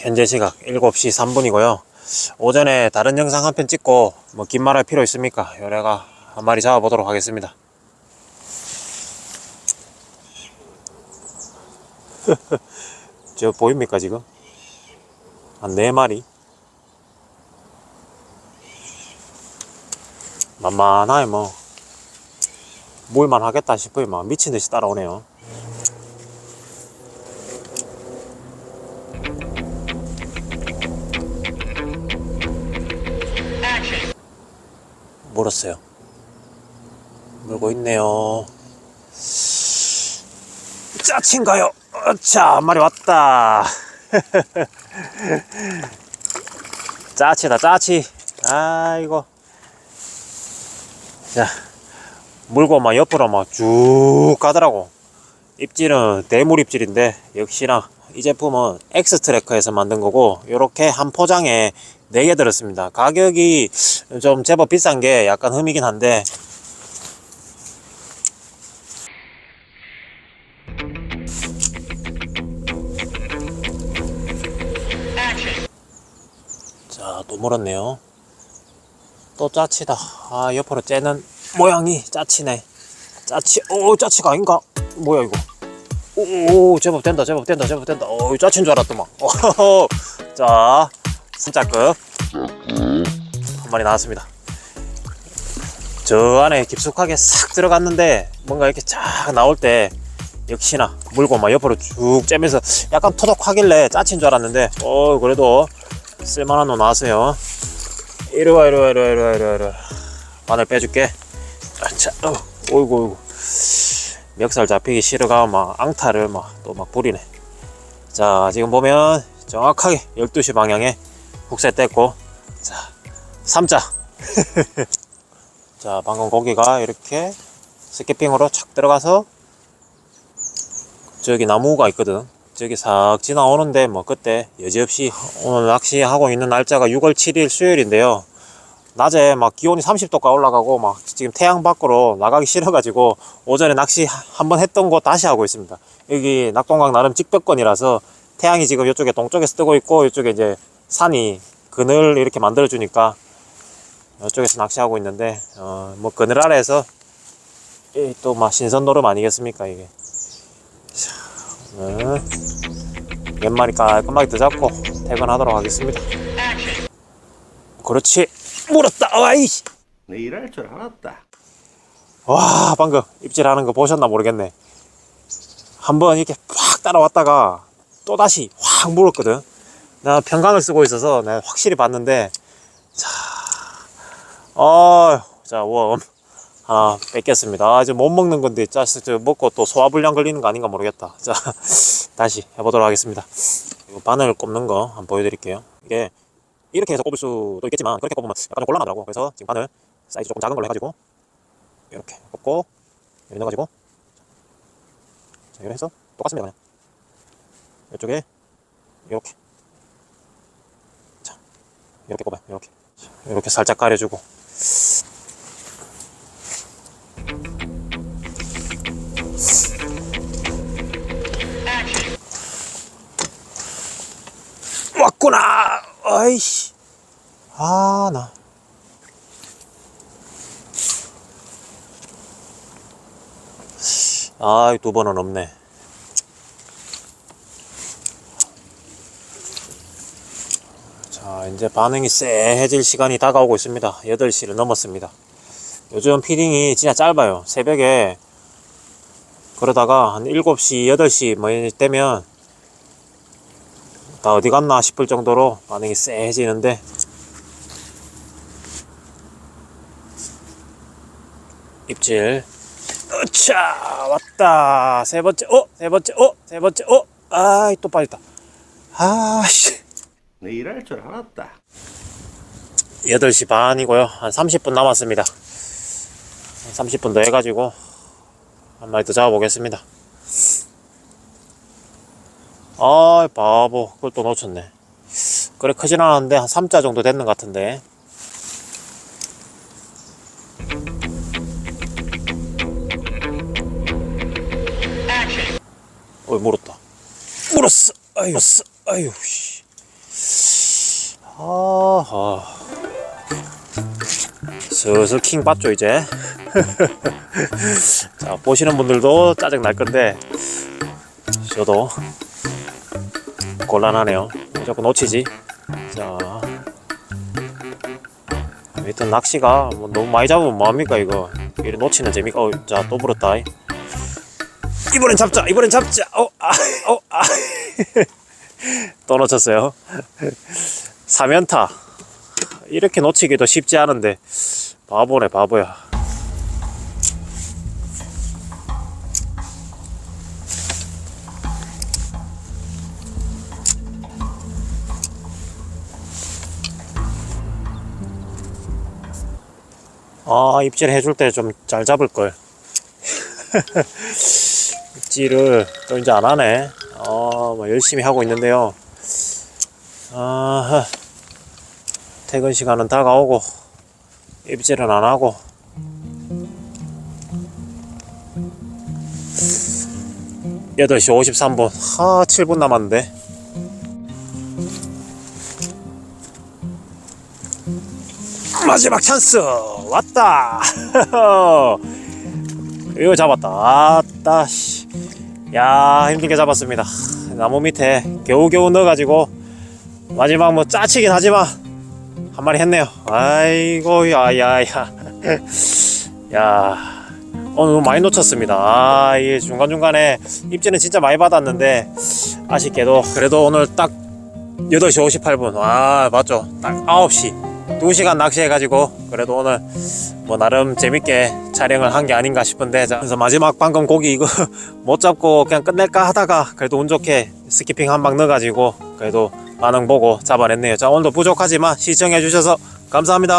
현재 시각 7시 3분이고요. 오전에 다른 영상 한 편 찍고 뭐 긴 말 할 필요 있습니까? 요래가 한 마리 잡아보도록 하겠습니다. 저 보입니까 지금? 한네 마리. 만만하게 뭐 모일만 하겠다 싶어요. 막 미친 듯이 따라오네요. 물었어요. 물고 있네요. 짜친가요? 자, 한 마리 왔다. 짜치다, 짜치. 아이고. 자, 물고 막 옆으로 막 쭉 가더라고. 입질은 대물 입질인데, 역시나 이 제품은 엑스트래커에서 만든 거고, 요렇게 한 포장에 4개 들었습니다. 가격이 좀 제법 비싼 게 약간 흠이긴 한데, 자, 또 물었네요. 또 짜치다. 아, 옆으로 째는 모양이 짜치네. 짜치, 오, 짜치가 아닌가? 뭐야, 이거? 오, 오, 제법 된다, 제법 된다, 제법 된다. 오, 짜친 줄 알았더만. 오호 호. 자, 진짜급. 한 마리 나왔습니다. 저 안에 깊숙하게 싹 들어갔는데, 뭔가 이렇게 쫙 나올 때, 역시나 물고 막 옆으로 쭉 째면서 약간 토독하길래 짜친 줄 알았는데, 어, 그래도 쓸만한 놈 나왔어요. 이리 와, 이리 와, 이리 와, 이리 와, 이리 와, 이리 와. 바늘 빼줄게. 자, 어, 어이구, 어이구. 멱살 잡히기 싫어가 막 앙탈을 막또막 부리네. 자, 지금 보면 정확하게 12시 방향에 국세 뗐고, 자, 3자. 자, 방금 고기가 이렇게 스키핑으로 착 들어가서 저기 나무가 있거든. 저기 싹 지나오는데 뭐 그때 여지없이 오늘 낚시하고 있는 날짜가 6월 7일 수요일인데요. 낮에 막 기온이 30도가 올라가고 막 지금 태양 밖으로 나가기 싫어가지고 오전에 낚시 한번 했던 거 다시 하고 있습니다. 여기 낙동강 나름 직벽권이라서 태양이 지금 이쪽에 동쪽에서 뜨고 있고 이쪽에 이제 산이 그늘 이렇게 만들어 주니까 이쪽에서 낚시하고 있는데 어 뭐 그늘 아래에서 또 막 신선 노름 아니겠습니까 이게 오늘 몇 마리 깔끔하게 더 잡고 퇴근하도록 하겠습니다. 그렇지 물었다 와이 내 일할 줄 알았다. 와 방금 입질하는 거 보셨나 모르겠네. 한번 이렇게 확 따라왔다가 또 다시 확 물었거든. 나 평강을 쓰고 있어서 내가 확실히 봤는데 자, 어, 자 웜. 하나 뺏겼습니다. 아, 지금 못 먹는 건데, 짜, 저 먹고 또 소화불량 걸리는 거 아닌가 모르겠다. 자, 다시 해보도록 하겠습니다. 이거 바늘 꼽는 거 한번 보여드릴게요. 이게 이렇게 해서 꼽을 수도 있겠지만, 그렇게 꼽으면 약간 좀 곤란하더라고. 그래서 지금 바늘 사이즈 조금 작은 걸로 해가지고, 이렇게 꼽고, 여기 넣어가지고, 자, 이렇게 해서 똑같습니다. 그냥. 이쪽에, 이렇게. 자, 이렇게 꼽아요. 이렇게. 자, 이렇게 살짝 가려주고. 왔구나. 아이씨. 아, 나. 아, 두 번은 없네. 이제 반응이 쎄해질 시간이 다가오고 있습니다. 8시를 넘었습니다. 요즘 피딩이 진짜 짧아요. 새벽에 그러다가 한 7시, 8시 뭐 되면 다 어디 갔나 싶을 정도로 반응이 쎄해지는데 입질. 으차! 왔다! 세 번째 어세 번째 어세 번째 어? 아이 또 빠졌다. 아씨 내 일할 줄 알았다. 8시 반이고요. 한 30분 남았습니다. 한 30분 더 해가지고 한 마리 더 잡아보겠습니다. 아 바보. 그걸 또 놓쳤네. 그래 크진 않았는데 한 3자 정도 됐는 것 같은데. 어이 물었다. 물었어. 아유 씨, 아유 씨 아, 아. 슬슬 킹 받죠 이제. 자 보시는 분들도 짜증 날 건데 저도 곤란하네요. 왜 자꾸 놓치지. 자. 일단 낚시가 뭐 너무 많이 잡으면 뭐합니까 이거? 이래 놓치는 재미가 어, 자 또 불었다. 이번엔 잡자 이번엔 잡자. 어 아 어 아. 또 놓쳤어요 사면타. 이렇게 놓치기도 쉽지 않은데 바보네 바보야. 아 입질 해줄 때 좀 잘 잡을 걸. 입질을 또 이제 안 하네. 어뭐 열심히 하고 있는데요. 아 퇴근 시간은 다가오고 입질은 안 하고. 여덟 시 53분. 하 7분 남았는데. 마지막 찬스! 왔다! 이거 잡았다. 아따 씨. 야 힘들게 잡았습니다. 나무 밑에 겨우겨우 넣어가지고 마지막 뭐 짜치긴 하지만 한 마리 했네요. 아이고 야 야 야. 야 오늘 너무 많이 놓쳤습니다. 아 이게 중간중간에 입질은 진짜 많이 받았는데 아쉽게도 그래도 오늘 딱 8시 58분. 아 맞죠. 딱 9시 2시간 낚시해가지고 그래도 오늘 뭐 나름 재밌게 촬영을 한 게 아닌가 싶은데 자, 그래서 마지막 방금 고기 이거 못 잡고 그냥 끝낼까 하다가 그래도 운 좋게 스키핑 한 방 넣어가지고 그래도 반응 보고 잡아냈네요. 자 오늘도 부족하지만 시청해 주셔서 감사합니다